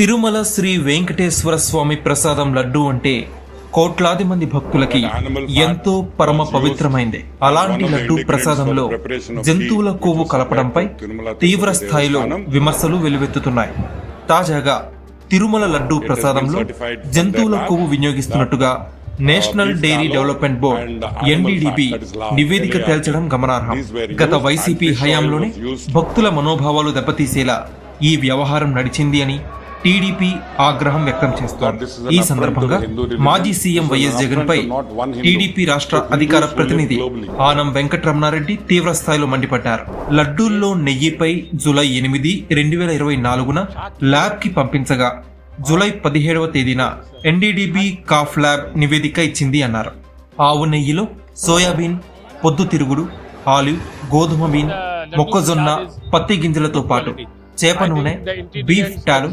తిరుమల శ్రీ వెంకటేశ్వర స్వామి ప్రసాదం లడ్డు అంటే కోట్లాది మంది భక్తులకి ఎంతో పరమ పవిత్రమైంది. అలాంటి లడ్డు ప్రసాదంలో జంతువుల కొవ్వు కలపడంపై తీవ్ర స్థాయిలో విమర్శలు వెలువెత్తుతున్నాయి. తాజాగా తిరుమల లడ్డు ప్రసాదంలో జంతువుల కొవ్వు వినియోగిస్తున్నట్టుగా National Dairy Development Board NDDB నివేదిక తేల్చడం గమనార్హం. గత వైసీపీ హయాంలోనే భక్తుల మనోభావాలు దెబ్బతీసేలా ఈ వ్యవహారం నడిచింది అని టీడీపీ ఆగ్రహం వ్యక్తం చేస్తోంది. ఈ సందర్భంగా మాజీ సీఎం వైఎస్ జగన్ పై టీడీపీ రాష్ట్ర అధికార ప్రతినిధి ఆనం వెంకటరమణారెడ్డి తీవ్ర స్థాయిలో మండిపడ్డారు. లడ్డూల్లో నెయ్యిపై జూలై ఎనిమిది రెండు వేల ఇరవై నాలుగున ల్యాబ్కి పంపించగా జూలై పదిహేడవ తేదీన ఎన్డీడీబీ కాఫ్ ల్యాబ్ నివేదిక ఇచ్చింది అన్నారు. ఆవు నెయ్యిలో సోయాబీన్ పొద్దుతిరుగుడు ఆలివ్ గోధుమ బీన్ మొక్కజొన్న పత్తి గింజలతో పాటు చేప నూనె బీఫ్ టాలు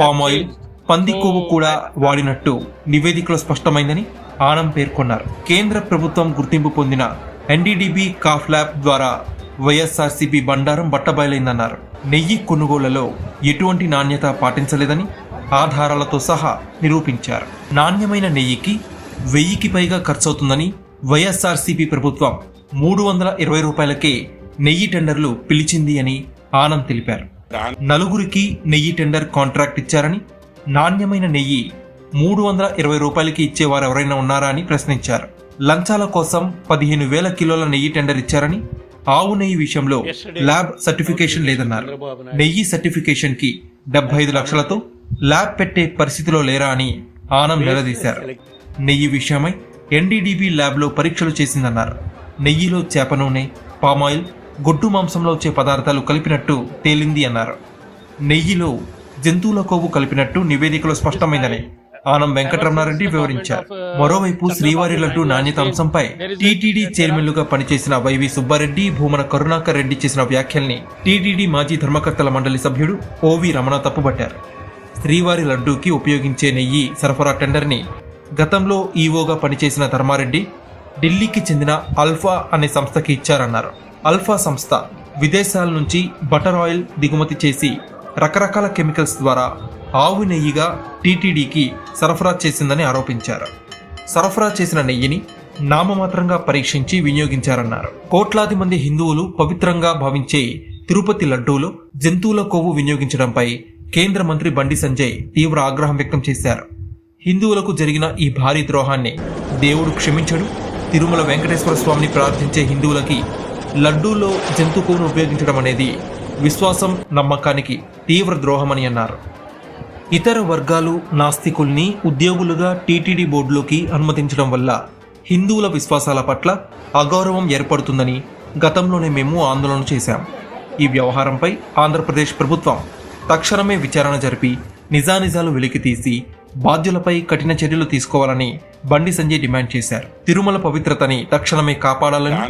పామ్ ఆయిల్ పంది కొవ్వు కూడా వాడినట్టు నివేదికలో స్పష్టమైందని ఆనం పేర్కొన్నారు. కేంద్ర ప్రభుత్వం గుర్తింపు పొందిన ఎన్డీడీబీ కాఫ్ ల్యాబ్ ద్వారా వైఎస్ఆర్సీపీ బండారం బట్టబయలైందన్నారు. నెయ్యి కొనుగోళ్ళలో ఎటువంటి నాణ్యత పాటించలేదని ఆధారాలతో సహా నిరూపించారు. నాణ్యమైన నెయ్యికి వెయ్యికి పైగా ఖర్చవుతుందని వైఎస్ఆర్సీపీ ప్రభుత్వం మూడు వందల ఇరవై రూపాయలకే నెయ్యి టెండర్లు పిలిచింది అని ఆనంద్ తెలిపారు. నలుగురికి నెయ్యి టెండర్ కాంట్రాక్ట్ ఇచ్చారని నాణ్యమైన నెయ్యి మూడు వందల ఇరవై రూపాయలకి ఇచ్చేవారు ఎవరైనా ఉన్నారా అని ప్రశ్నించారు. లంచాల కోసం పదిహేను వేల కిలోల నెయ్యి టెండర్ ఇచ్చారని ఆవు నెయ్యి విషయంలో ల్యాబ్ సర్టిఫికేషన్ లేదన్నారు. నెయ్యి సర్టిఫికేషన్కి డెబ్బై ఐదు లక్షలతో ల్యాబ్ పెట్టే పరిస్థితిలో లేరా అని ఆనం నిలదీశారు. నెయ్యి విషయమై ఎన్డీడీబీ ల్యాబ్లో పరీక్షలు చేసిందన్నారు. నెయ్యిలో చేప నూనె పామాయిల్ గొడ్డు మాంసంలో వచ్చే పదార్థాలు కలిపినట్టు తేలింది అన్నారు. నెయ్యిలో జంతువుల కొవ్వు కలిపినట్టు నివేదికలో స్పష్టమైందని ఆనం వెంకటరమణారెడ్డి వివరించారు. మరోవైపు శ్రీవారి లడ్డు నాణ్యత అంశంపై టీటీడీ చైర్మన్లుగా పనిచేసిన వైవి సుబ్బారెడ్డి భూమన కరుణాకర్ రెడ్డి చేసిన వ్యాఖ్యల్ని టీటీడీ మాజీ ధర్మకర్తల మండలి సభ్యుడు ఓవి రమణ తప్పుపట్టారు. శ్రీవారి లడ్డూకి ఉపయోగించే నెయ్యి సరఫరా టెండర్ని గతంలో ఈవోగా పనిచేసిన ధర్మారెడ్డి ఢిల్లీకి చెందిన అల్ఫా అనే సంస్థకి ఇచ్చారన్నారు. అల్ఫా సంస్థ విదేశాల నుంచి బటర్ ఆయిల్ దిగుమతి చేసి రకరకాల కెమికల్స్ ద్వారా ఆవు నెయ్యిగా టీటీడీకి సరఫరా చేసిందని ఆరోపించారు. సరఫరా చేసిన నెయ్యిని నామమాత్రంగా పరీక్షించి వినియోగించారన్నారు. కోట్లాది మంది హిందువులు పవిత్రంగా భావించే తిరుపతి లడ్డూలో జంతువుల కొవ్వు వినియోగించడంపై కేంద్ర మంత్రి బండి సంజయ్ తీవ్ర ఆగ్రహం వ్యక్తం చేశారు. హిందువులకు జరిగిన ఈ భారీ ద్రోహాన్ని దేవుడు క్షమించడు. తిరుమల వెంకటేశ్వర స్వామిని ప్రార్థించే హిందువులకి లడ్డూలో జంతు కొవ్వును ఉపయోగించడం అనేది విశ్వాసం నమ్మకానికి తీవ్ర ద్రోహమని అన్నారు. ఇతర వర్గాలు నాస్తికుల్ని ఉద్యోగులుగా టీటీడీ బోర్డులోకి అనుమతించడం వల్ల హిందువుల విశ్వాసాల పట్ల అగౌరవం ఏర్పడుతుందని గతంలోనే మేము ఆందోళన చేశాం. ఈ వ్యవహారంపై ఆంధ్రప్రదేశ్ ప్రభుత్వం తక్షణమే విచారణ జరిపి నిజానిజాలు వెలికితీసి బాధ్యులపై కఠిన చర్యలు తీసుకోవాలని బండి సంజయ్ డిమాండ్ చేశారు. తిరుమల పవిత్రతని తక్షణమే కాపాడాలని